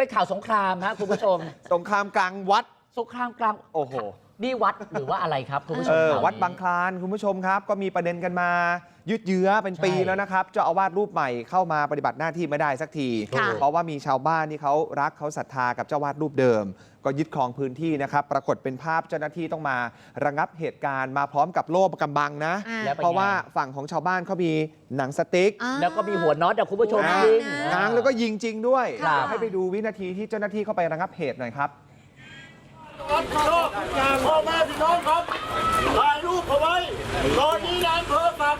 เป็นข่าวสงครามฮะคุณผู้ชม สงครามกลางวัด สงครามกลางโอ้โห นี่วัดหรือว่าอะไรครับคุณผู้ชเอมอข่นี้ วัดบางคลานคุณผู้ชมครับ ก็มีประเด็นกันมา ยืดเยื้อเป็นใช่ปีแล้วนะครับเจ้าอาวาสรูปใหม่เข้ามาปฏิบัติหน้าที่ไม่ได้สักทีค่ะเพราะว่ามีชาวบ้านที่เขารักเขาศรัทธากับเจ้าอาวาสรูปเดิม ก็ยึดครองพื้นที่นะครับ ปรากฏเป็นภาพเจ้าหน้าที่ต้องมาระงับเหตุการณ์มาพร้อมกับโล่กำบังนะอ่าแล้วเป็นเพราะว่าไงฝั่งของชาวบ้านเขามีหนังสติ๊กอ่าแล้วก็มีหัวน็อตอะคุณผู้ชมอ่าจริงง้างแล้วก็ยิงจริงด้วยครับให้ไปดูวินาทีที่เจ้าหน้าที่เข้าไประงับเหตุหน่อยครับพ่อแม่พี่น้องครับถ่ายรูปเอาไว้ตอนนี้นายอำเภอสั่ง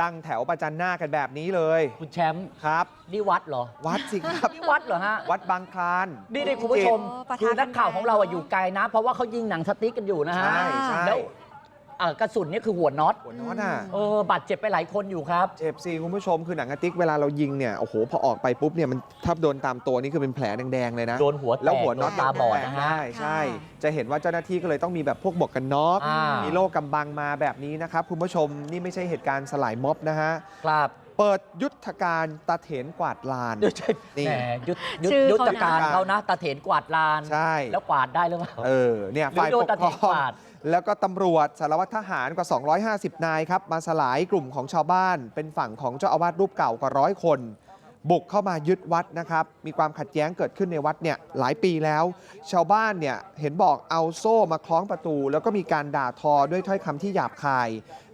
ตั้งแถวประจันหน้ากันแบบนี้เลยคุณแชมป์ครับ นี่วัดเหรอ วัดสิครับ นี่วัดเหรอฮะ วัดบางคลานนี่นี่คุณผู้ชมโอ้ปะทะคือนักข่าวกันของเราอะอยู่ไกลนะ เพราะว่าเขายิงหนังสติ๊กกันอยู่นะฮะใช่ใช่ แล้ว อะกระสุนนี่คือหัวน็อตหัวน็อตอะเออบาดเจ็บไปหลายคนอยู่ครับ เจ็บซีคุณผู้ชมคือหนังกระติกเวลาเรายิงเนี่ยโอ้โหพอออกไปปุ๊บเนี่ยมันถ้าโดนตามตัวนี่คือเป็นแผลแดงๆเลยนะ โดนหัวแตกแล้วหัวน็อตโดนตาบอดนะฮะ ใช่ใช่ จะเห็นว่าเจ้าหน้าที่ก็เลยต้องมีแบบพวกหมวกกันน็อกอ่ามี มีโล่กำบังมาแบบนี้นะครับคุณผู้ชมนี่ไม่ใช่เหตุการณ์สลายม็อบนะฮะครับ เปิดยุทธการตาเถนกวาดลาน เดี๋ยวใช่นี่ แหมยุทธยุทธชื่อยุทเขาธการนะเขานะตาเถนกวาดลาน ใช่แล้วกวาดได้หรือเปล่าเออเนี่ยหรือฝ่ายโดปนกตาคเถรนองกวาด แล้วก็ตำรวจสารวัตรทหารกว่า 250 นายครับมาสลายกลุ่มของชาวบ้าน เป็นฝั่งของเจ้าอาวาสรูปเก่ากว่าร้อยคน บุกเข้ามายึดวัดนะครับ มีความขัดแย้งเกิดขึ้นในวัดเนี่ยหลายปีแล้ว ชาวบ้านเนี่ยเห็นบอกเอาโซ่มาคล้องประตู แล้วก็มีการด่าทอด้วยถ้อยคำที่หยาบคาย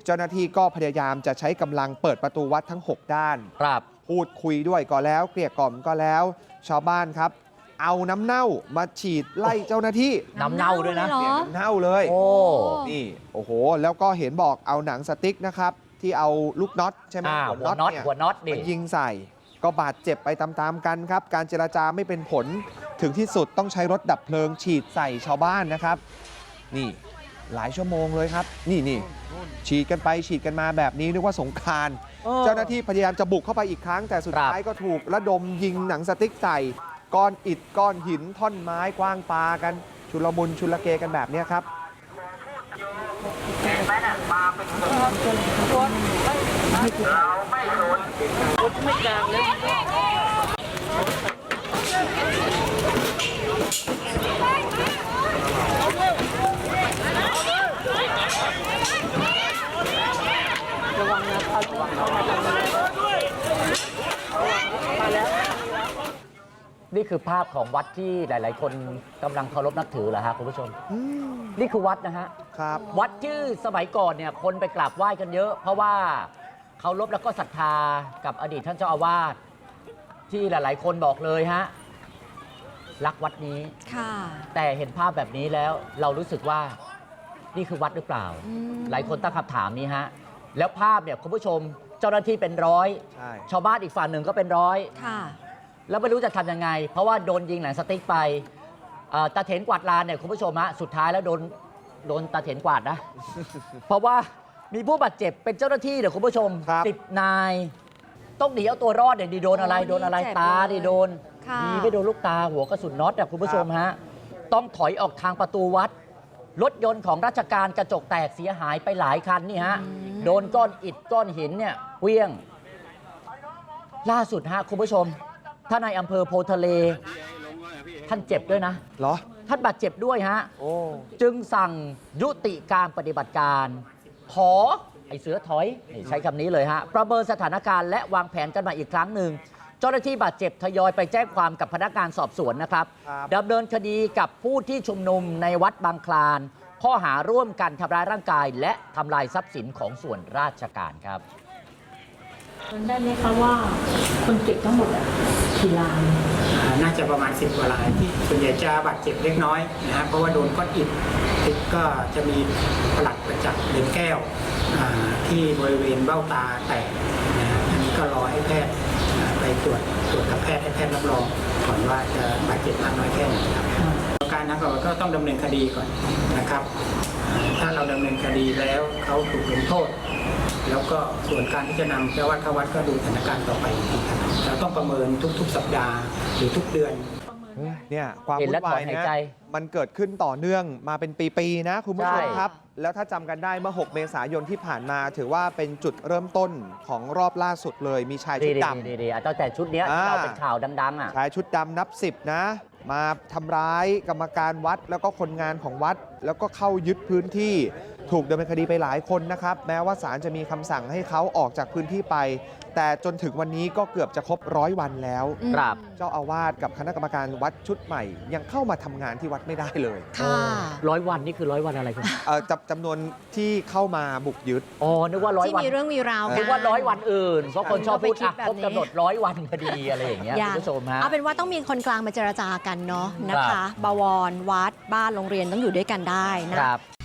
เจ้าหน้าที่ก็พยายามจะใช้กำลังเปิดประตูวัดทั้ง 6 ด้าน ครับ พูดคุยด้วยก็แล้ว เกลี้ยกล่อมก็แล้ว ชาวบ้านครับ เอาน้ำเน่ามาฉีดไล่เจ้าหน้าที่น้ำเน่าด้วยนะเหรอน้ำเน่าเลย โอ้ นี่ โอ้โห แล้วก็เห็นบอกเอาหนังสติ๊กนะครับ ที่เอาลูกน็อตใช่ไหมอ่าหัวน็อตเนี่ยหัวน็อตดิมายิงใส่ ก็บาดเจ็บไปตามๆกันครับ การเจรจาไม่เป็นผลถึงที่สุดต้องใช้รถดับเพลิงฉีดใส่ชาวบ้านนะครับ นี่หลายชั่วโมงเลยครับ นี่นี่ฉีดกันไปฉีดกันมาแบบนี้นึกว่าสงกรารออเจ้าหน้าที่พยายามจะบุกเข้าไปอีกครั้งแต่สุดครับ ท้ายก็ถูกระดมยิงหนังสติ๊กใส่ ก้อนอิฐก้อนหินท่อนไม้กว้างปากัน ชุลมุนชุลเกกันแบบนี้ครับนี่ คือภาพของวัดที่หลาย ๆ คนกำลังเคารพนับถือเหรอฮะคุณผู้ชม อืมนี่คือวัดนะฮะ ครับ วัดที่สมัยก่อนเนี่ยคนไปกราบไหว้กันเยอะ เพราะว่าเคารพแล้วก็ศรัทธากับอดีตท่านเจ้าอาวาสที่หลาย ๆ คนบอกเลยฮะรักวัดนี้ ค่ะ แต่เห็นภาพแบบนี้แล้วเรารู้สึกว่านี่คือวัดหรือเปล่า อืม หลายคนตั้งคำถามนี้ฮะ แล้วภาพเนี่ยคุณผู้ชมเจ้าหน้าที่เป็นร้อย ใช่ ชาวบ้านอีกฝั่งหนึ่งก็เป็นร้อย ค่ะ แล้วไม่รู้จะทำยังไง เพราะว่าโดนยิงหนังสติ๊กไปเอ่อตาเถนกวาดลานเนี่ยคุณผู้ชมฮะสุดท้ายแล้วโดนโดนตาเถนกวาดนะ เพราะว่ามีผู้บาดเจ็บเป็นเจ้าหน้าที่เดี๋ยวคุณผู้ชมครับ สิบนาย ต้องหนีเอาตัวรอดเนี่ยดีโดนอะไรโอ้โดนอะไรเจ็บตาเลยดิโดนค่ะ ดีไม่โดนลูกตาหัวกระสุนน็อตอะคุณผู้ชมฮะต้องถอยออกทางประตูวัด รถยนต์ของราชการกระจกแตกเสียหายไปหลายคันนี่ฮะโดนก้อนอิฐก้อนหินเนี่ยเวี้ยง ล่าสุดฮะคุณผู้ชม ท่านนายอำเภอโพธิ์ทะเล ท่านเจ็บด้วยนะ เหรอ ท่านบาดเจ็บด้วยฮะ โอ้ จึงสั่งยุติการปฏิบัติการ ขอไอ้เสือถอยนี่ใช้คำนี้เลยฮะ ประเมินสถานการณ์และวางแผนกันมาอีกครั้งหนึ่ง เจ้าหน้าที่บาดเจ็บทยอยไปแจ้งความกับพนักงานสอบสวนนะครับครับ ดำเนินคดีกับผู้ที่ชุมนุมในวัดบางคลาน ข้อหาร่วมกันทำร้ายร่างกาย และทำลายทรัพย์สินของส่วนราชการครับจำได้ไหมคะว่าคนเจ็บทั้งหมดอะ กี่รายน่าจะประมาณ 10กว่ารายที่ส่วนใหญ่จะบาดเจ็บเล็กน้อยนะฮะเพราะว่าโดนก้อนอิฐอิฐก็จะมีปลัดประจักษ์เดือนแก้วที่บริเวณเบ้าตาแตกนะฮะอันนี้ก็รอให้แพทย์ไปตรวจตรวจกับแพทย์ให้แพทย์รับรองก่อนว่าจะบาดเจ็บมากน้อยแค่ไหนครับการนั้นก็ต้องดำเนินคดีก่อนนะครับ ถ้าเราดำเนินคดีแล้วเขาถูกลงโทษ แล้วก็ส่วนการที่จะนำเจ้าวัดเข้าวัดก็ดูสถานการณ์ต่อไปอีกทีครับเราต้องประเมินทุกๆ สัปดาห์หรือทุกเดือน เนี่ยความเห็นวุ่แล้วนวายถอนหายนะใจ มันเกิดขึ้นต่อเนื่องมาเป็นปีๆนะคุณผู้ชมใช่ ครับ แล้วถ้าจำกันได้เมื่อ 6 เมษายนที่ผ่านมา ถือว่าเป็นจุดเริ่มต้นของรอบล่าสุดเลย มีชายดีชุดดีดำดีดีอะตั้งแต่ชุดเนี้ยอ่าที่เราเป็นข่าวดังๆอะชายชุดดำนับ 10 นะ มาทำร้ายกรรมการวัดแล้วก็คนงานของวัด แล้วก็เข้ายึดพื้นที่ ถูกดำเนินคดีไปหลายคนนะครับ แม้ว่าศาลจะมีคำสั่งให้เขาออกจากพื้นที่ไป แต่จนถึงวันนี้ก็เกือบจะครบร้อยวันแล้ว อืม ครับ เจ้าอาวาสกับคณะกรรมการวัดชุดใหม่ ยังเข้ามาทำงานที่วัดไม่ได้เลยค่ะ ร้อยวันนี่คือร้อยวันอะไรคุณเอ่อจำจำนวนที่เข้ามาบุกยึด อ๋อนึกว่าร้อยที่วันมีเรื่องมีราวกันึกว่าร้อยวันอื่นเพราะคนชอบพูดเราไปคิดอะแบบครบนี้กำหนดร้อยวันพอดีอะไรอย่างเงี้ยอย่าคุณผู้ชมฮะ เอาเป็นว่าต้องมีคนกลางมาเจรจากันเนาะนะครัคะ บ บวร วัด บ้าน โรงเรียนต้องอยู่ด้วยกันได้นะครับ